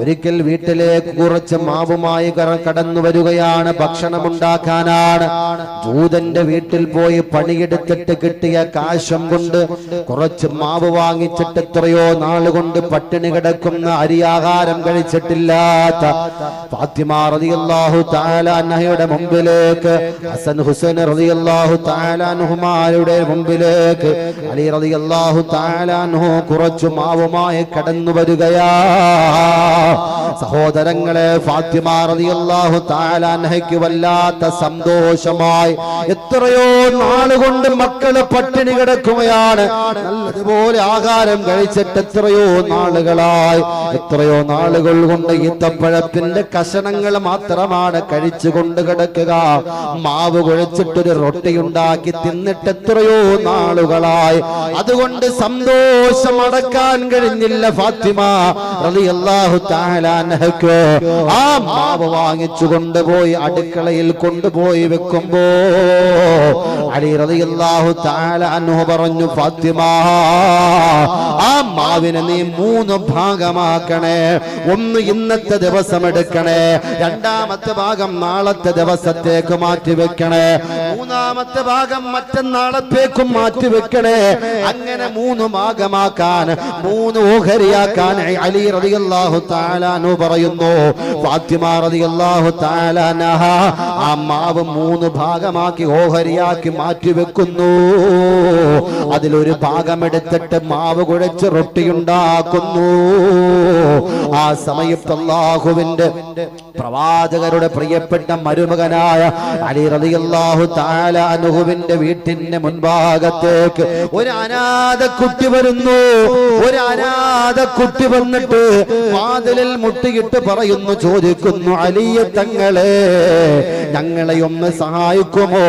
ഒരിക്കൽ വീട്ടിലേക്ക് കുറച്ച് മാവുമായി കടന്നു വരികയാണ്. ഭക്ഷണമുണ്ടാക്കാനാണ്. ജൂതന്റെ വീട്ടിൽ പോയി പണിയെടുത്തിട്ട് കിട്ടിയ കാശം കൊണ്ട് കുറച്ച് മാവ് വാങ്ങിച്ചിട്ട് എത്രയോ നാളുകൊണ്ട് പട്ടിണി കിടക്കുന്ന അരിയാഹാരം കഴിച്ചിട്ടില്ലാത്ത ഫാത്തിമ മുമ്പിലേക്ക് ഹസൻ ഹുസൈൻ റളിയല്ലാഹു തആല അൻഹുമാരുടെ മുമ്പിലേക്ക് അലി റളിയല്ലാഹു തആല അൻഹു കുറച്ച് മാവുമായി കടന്നു വരികയാ. സഹോദരങ്ങളെ ഫാത്തിമ താലാൻഹയ്ക്ക് വല്ലാത്ത സന്തോഷമായി. എത്രയോ നാളുകൊണ്ട് മക്കൾ പട്ടിണി കിടക്കുകയാണ്. നല്ലതുപോലെ ആഹാരം കഴിച്ചിട്ട് എത്രയോ നാളുകളായി. എത്രയോ നാളുകൾ കൊണ്ട് ഈത്തപ്പഴത്തിന്റെ കഷണങ്ങൾ മാത്രമാണ് കഴിച്ചുകൊണ്ട് കിടക്കുക. മാവ് കുഴച്ചിട്ടൊരു റൊട്ടി ഉണ്ടാക്കി തിന്നിട്ട് എത്രയോ നാളുകളായി. അതുകൊണ്ട് സന്തോഷം അടക്കാൻ കഴിഞ്ഞില്ല ഫാത്തിമ റളിയല്ലാഹു തആല അൻഹക്ക് ആ മാവ് വാങ്ങിച്ചു കൊണ്ടുപോയി അടുക്കളയിൽ കൊണ്ടുപോയി വെക്കുമ്പോ അലി റളിയല്ലാഹു തആല അൻഹു പറഞ്ഞു ഫാത്തിമ ആ മാവിനെ നീ മൂന്ന് ഭാഗമാക്കണേ. ഒന്ന് ഇന്നത്തെ ദിവസം എടുക്കണേ രണ്ടാമത്തെ ഭാഗം നാളത്തെ ദിവസത്തേക്ക് മാറ്റി വെക്കണേ മൂന്നാമത്തെ ഭാഗം മറ്റന്നാളത്തേക്കും മാറ്റി വെക്കണേ. അങ്ങനെ മൂന്ന് ഭാഗമാക്കാൻ മൂന്ന് ഓഹരിയാക്കാൻ അലി റളിയല്ലാഹു തആലാനു പറയുന്നു. ഫാത്തിമ റളിയല്ലാഹു തആലാനഹ ആ മാവ് മൂന്ന് ഭാഗമാക്കി ഓഹരിയാക്കി മാറ്റി വെക്കുന്നു അതിലൊരു ഭാഗമെടുത്തിട്ട് മാവ് കുഴച്ച് റൊട്ടിയുണ്ടാക്കുന്നു. ആ സമയത്ത് അള്ളാഹുവിന്റെ പ്രവാചകരുടെ പ്രിയപ്പെട്ട മരുമകനായ അലി റളിയല്ലാഹു താല അനുഹുവിന്റെ വീട്ടിന്റെ മുൻഭാഗത്തേക്ക് ഒരു അനാഥ കുട്ടി വരുന്നു. ഒരു അനാഥ കുട്ടി വന്നിട്ട് വാതിലിൽ മുട്ടിയിട്ട് പറയുന്നു ചോദിക്കുന്നു അലിയ തങ്ങളെ ഞങ്ങളെ ഒന്ന് സഹായിക്കുമോ?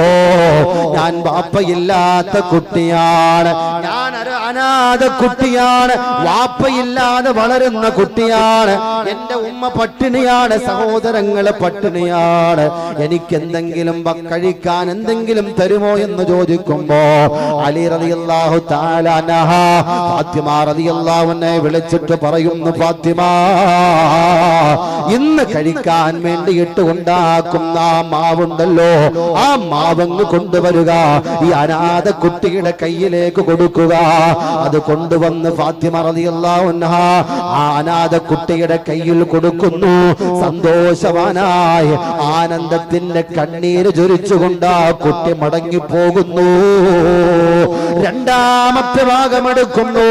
ഞാൻ ബാപ്പയില്ലാത്ത കുട്ടിയാണ്. ഞാൻ ഒരു അനാഥ കുട്ടിയാണ്. വാപ്പയില്ലാതെ വളരുന്ന കുട്ടിയാണ്. എന്റെ ഉമ്മ പട്ടിണിയാണ്. സഹോദരങ്ങൾ പട്ടിണിയാണ്. എനിക്ക് എന്തെങ്കിലും കഴിക്കാൻ എന്തെങ്കിലും തരുമോ എന്ന് ചോദിക്കുമ്പോ അലി റതിയല്ലാഹു തആല ഫാത്തിമ റളിയല്ലാഹുവിനെ വിളിച്ചിട്ട് പറയുന്നു ഫാത്തിമ ഇന്ന് കഴിക്കാൻ വേണ്ടിയിട്ട് ഉണ്ടാക്കുന്ന മാവുണ്ടല്ലോ. ആ മാവങ്ങ് കൊണ്ടുവരിക ഈ അനാഥ കുട്ടിയുടെ കയ്യിലേക്ക് കൊടുക്കുക. അത് കൊണ്ടുവന്ന് ഫാത്തിമ റളിയല്ലാഹു അൻഹ ആ അനാഥ കുട്ടിയുടെ കയ്യിൽ കൊടുക്കുന്നു. സന്തോഷവാനായി ആനന്ദത്തിന്റെ കണ്ണീര് ചൊരിച്ചുകൊണ്ട് ആ കുട്ടി മടങ്ങിപ്പോകുന്നു. രണ്ടാമത്തെ ഭാഗമെടുക്കുന്നു.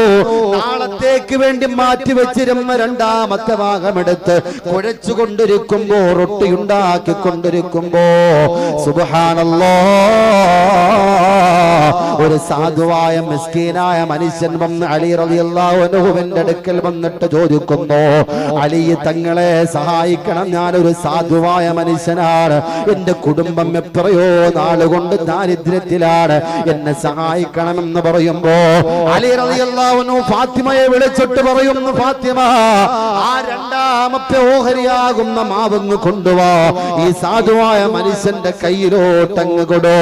നാളത്തേക്ക് വേണ്ടി മാറ്റി വെച്ചിരുന്ന രണ്ടാമത്തെ ഭാഗമെടുത്ത് കുഴച്ചു കൊണ്ടിരിക്കുമ്പോ റൊട്ടി ഉണ്ടാക്കി കൊണ്ടിരിക്കുമ്പോ സുബഹാനല്ലോ ഒരു സാധുവായ മിസ്കീനായ മനുഷ്യൻ വന്ന് അലി റളിയല്ലാഹു അടുക്കൽ വന്നിട്ട് ചോദിക്കുന്നു അലി തങ്ങളെ സഹായിക്കണം ഞാനൊരു സാധുവായ മനുഷ്യനാണ് എന്റെ കുടുംബം എത്രയോ നാളുകൊണ്ട് ദാരിദ്ര്യത്തിലാണ് എന്നെ സഹായിക്കണമെന്ന് പറയുമ്പോ അലി റളിയല്ലാഹു ഫാത്തിമയെ വിളിച്ചിട്ട് പറയുന്നു ഫാത്തിമ ആ രണ്ടാമത്തെ ഓഹരിയാകുന്ന മാവങ്ങ് കൊണ്ടുവാ. ഈ സാധുവായ മനുഷ്യന്റെ കയ്യിലോട്ടങ്ങ് കൊടോ.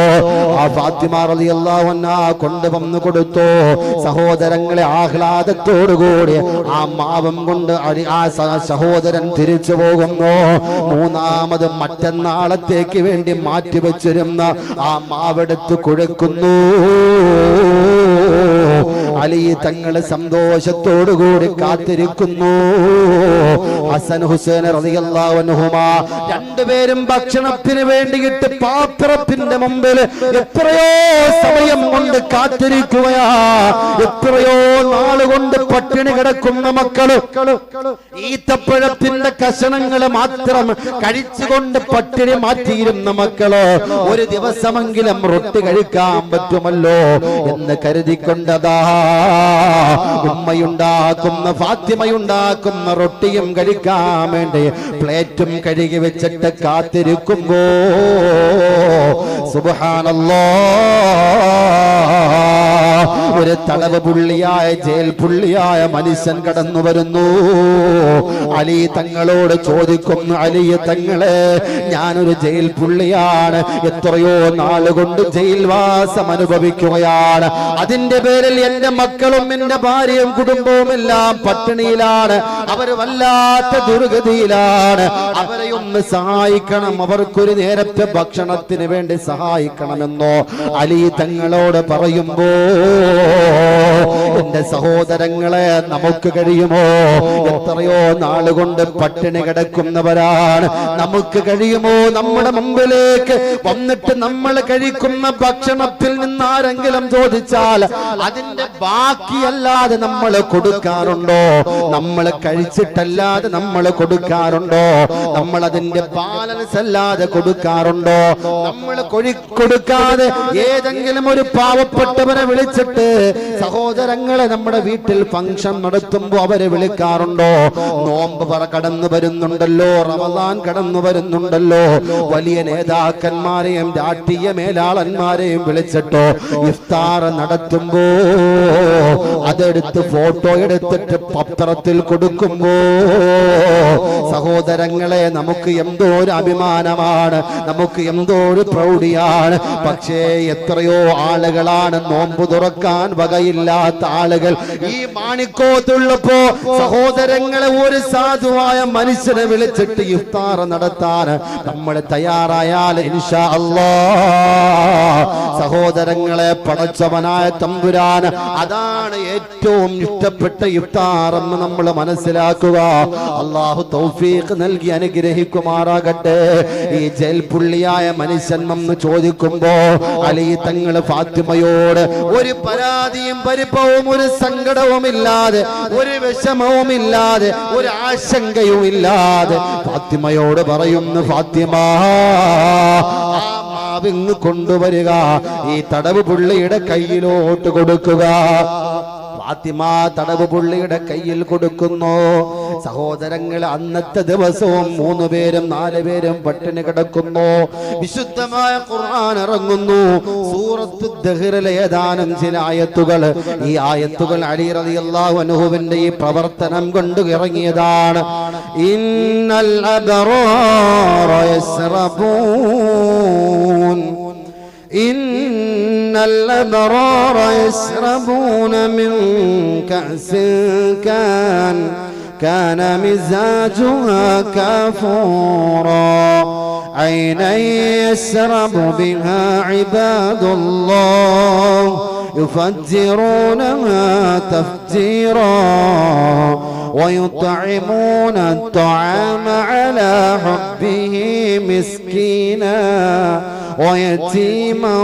ആ ഫാത്തിമ റളിയല്ലാഹു അൻഹ കൊണ്ടുവന്ന് കൊടുത്തു. സഹോദരങ്ങളെ ആഹ്ലാദത്തോടുകൂടി ആ മാവം കൊണ്ട് അടി ആ സഹോദരൻ തിരിച്ചു പോകുന്നു. മൂന്നാമത് മറ്റന്നാളത്തേക്ക് വേണ്ടി മാറ്റിവെച്ചിരുന്ന ആ മാവെടുത്ത് കുഴക്കുന്നു അലി തങ്ങൾ സന്തോഷത്തോടുകൂടി കാത്തിരിക്കുന്നു. ഹസൻ ഹുസൈൻ റളിയല്ലാഹു അൻഹുമാ. രണ്ടുപേരും ഭക്ഷണത്തിന് വേണ്ടിയിട്ട് പാത്രത്തിന്റെ മുമ്പിൽ എത്രയോ സമയം കൊണ്ട് കാത്തിരിക്കുകയാ. എത്രയോ നാളുകൊണ്ട് പട്ടിണി കിടക്കുന്ന മക്കൾ. ഈത്തപ്പഴത്തിന്റെ കഷണങ്ങൾ മാത്രം കഴിച്ചുകൊണ്ട് പട്ടിണി മാറ്റിയിരുന്ന മക്കൾ. ഒരു ദിവസമെങ്കിലും റൊട്ടി കഴിക്കാൻ പറ്റുമല്ലോ എന്ന് ഉമ്മയുണ്ടാക്കുന്ന ഫാത്തിമയുണ്ടാക്കുന്ന റൊട്ടിയും കഴിക്കാൻ വേണ്ടി പ്ലേറ്റും കഴുകി വെച്ചിട്ട് കാത്തിരിക്കുമ്പോ സുബഹാനല്ലോ ഒരു തടവ് പുള്ളിയായ ജയിൽ പുള്ളിയായ മനുഷ്യൻ കടന്നു വരുന്നു. അലി തങ്ങളോട് ചോദിക്കുന്നു അലി തങ്ങളെ ഞാനൊരു ജയിൽ പുള്ളിയാണ്. എത്രയോ നാളുകൊണ്ട് ജയിൽവാസം അനുഭവിക്കുകയാണ്. അതിന്റെ പേരിൽ എന്റെ മക്കളും എന്റെ ഭാര്യയും കുടുംബവും എല്ലാം പട്ടിണിയിലാണ്. അവർ വല്ലാത്ത ദുർഗതിയിലാണ്. അവരെ ഒന്ന് സഹായിക്കണം. അവർക്കൊരു നേരത്തെ ഭക്ഷണത്തിന് വേണ്ടി സഹായിക്കണമെന്നോ അലി തങ്ങളോട് പറയുമ്പോ എന്റെ സഹോദരങ്ങളെ നമുക്ക് കഴിയുമോ? എത്രയോ നാളുകൊണ്ട് പട്ടിണി കിടക്കുന്നവരാണ്. നമുക്ക് കഴിയുമോ? നമ്മുടെ മുമ്പിലേക്ക് വന്നിട്ട് നമ്മൾ കഴിക്കുന്ന ഭക്ഷണത്തിൽ നിന്ന് ആരെങ്കിലും ചോദിച്ചാൽ അതിന്റെ ബാക്കിയല്ലാതെ നമ്മൾ കൊടുക്കാറുണ്ടോ? നമ്മൾ കഴിച്ചിട്ടല്ലാതെ നമ്മൾ കൊടുക്കാറുണ്ടോ? നമ്മൾ അതിന്റെ ബാലൻസ് അല്ലാതെ കൊടുക്കാറുണ്ടോ? നമ്മൾ കൊഴി കൊടുക്കാതെ ഏതെങ്കിലും ഒരു പാവപ്പെട്ടവനെ വിളിച്ചിട്ട് സഹോദരങ്ങളെ നമ്മുടെ വീട്ടിൽ ഫംഗ്ഷൻ നടത്തുമ്പോ അവരെ വിളിക്കാറുണ്ടോ? നോമ്പ് പറ കടന്നു വരുന്നുണ്ടല്ലോ റമദാൻ കടന്നു വരുന്നുണ്ടല്ലോ. വലിയ നേതാക്കന്മാരെയും രാഷ്ട്രീയ മേലാളന്മാരെയും വിളിച്ചിട്ടോ? ഇഫ്താർ നടത്തുമ്പോ അതെടുത്ത് ഫോട്ടോ എടുത്തിട്ട് പത്രത്തിൽ കൊടുക്കുമ്പോ സഹോദരങ്ങളെ നമുക്ക് എന്തോ ഒരു അഭിമാനമാണ് നമുക്ക് എന്തോ ഒരു പ്രൗഢിയാണ്. പക്ഷേ എത്രയോ ആളുകളാണ് നോമ്പ് തുറക്കാൻ വകയില്ലാത്ത ആളുകൾ. ഈ മാണിക്കോത്തുള്ളപ്പോ സഹോദരങ്ങളെ ഒരു സാധുവായ മനുഷ്യനെ വിളിച്ചിട്ട് ഇഫ്താർ നടത്താൻ നമ്മൾ തയ്യാറായാൽ ഇൻഷാ അല്ലാ. സഹോദരങ്ങളെ പടച്ചവനായ തമ്പുരാൻ അതാണ് ഏറ്റവും ഇഷ്ടപ്പെട്ട ഇഫ്താർ എന്ന് നമ്മൾ മനസ്സിലാക്കുക. അള്ളാഹു തൗഫീഖ് നൽകി അനുഗ്രഹിക്കുമാറാകട്ടെ. ഈ ജയിൽപുള്ളിയായ മനുഷ്യൻ വന്ന് ചോദിക്കുമ്പോ അലി തങ്ങൾ ഫാത്തിമയോട് ഒരു പരാതിയും പരിഭവവും ഒരു സങ്കടവും ഇല്ലാതെ ഒരു വിഷമവും ഇല്ലാതെ ഒരു ആശങ്കയും ഇല്ലാതെ ഫാത്തിമയോട് പറയുന്നു ഫാത്തിമ ആ മാവിങ് കൊണ്ടുവരിക. ഈ തടവ് പുള്ളിയുടെ കയ്യിലോട്ട് കൊടുക്കുക. ഫാത്തിമ തടവ് പുള്ളിയുടെ കയ്യിൽ കൊടുക്കുന്നു. സഹോദരങ്ങൾ അന്നത്തെ ദിവസവും മൂന്ന് പേരും നാല് പേരും പട്ടിണി കിടക്കുന്നു. വിശുദ്ധമായ ഖുർആൻ ഇറങ്ങുന്നു. സൂറത്ത് ഏതാനും ചില ആയത്തുകൾ. ഈ ആയത്തുകൾ അലി റളിയല്ലാഹു അൻഹുവിന്റെ ഈ പ്രവർത്തനം കൊണ്ട് ഇറങ്ങിയതാണ്. ഇന്നൽ അബറോ إن الأبرار يشربون من كأس كان كان مزاجها كافورا. عينا يشرب بها عباد الله يفجرونها تفجيرا ويطعمون الطعام على حبه مسكينا. ويتيما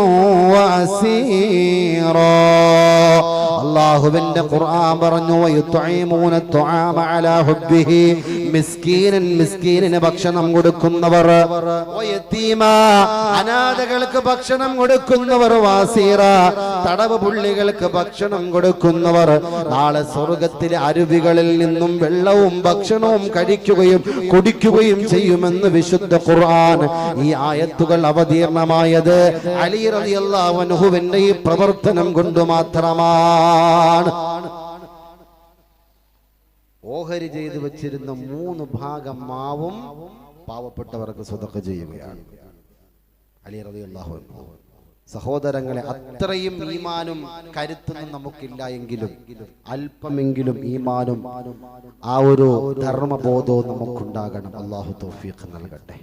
وعسيرا അള്ളാഹുവിന്റെ ഖുർആൻ പറഞ്ഞു വയുത്തുഈമൂന തുആമ അലാ ഹുബ്ബിഹി മിസ്കീനൻ മിസ്കീനിന് ഭക്ഷണം കൊടുക്കുന്നവർ വയതീമ അനാഥകൾക്ക് ഭക്ഷണം കൊടുക്കുന്നവർ വാസീറ തടവ് പുള്ളികൾക്ക് ഭക്ഷണം കൊടുക്കുന്നവർ നാളെ സ്വർഗത്തിലെ അരുവികളിൽ നിന്നും വെള്ളവും ഭക്ഷണവും കഴിക്കുകയും കുടിക്കുകയും ചെയ്യുമെന്ന് വിശുദ്ധ ഖുർആൻ ഈ ആയത്തുകൾ അവതീർണമായത് അലി റളിയല്ലാഹു അൻഹുവിന്റെ ഈ പ്രവർത്തനം കൊണ്ട് മാത്രമാണ് ഓഹരി ചെയ്തു വെച്ചിരുന്ന മൂന്ന് ഭാഗം മാവും പാവപ്പെട്ടവർക്ക് സ്വതക്ക ചെയ്യുകയാണ്. അലി റബി അള്ളാഹു സഹോദരങ്ങളെ അത്രയും ഈമാനും കരുത്തൊന്നും നമുക്കില്ല എങ്കിലും അല്പമെങ്കിലും ഈമാനും ആ ഒരു ധർമ്മബോധവും നമുക്കുണ്ടാകണം. അള്ളാഹു തൗഫീഖ് നൽകട്ടെ.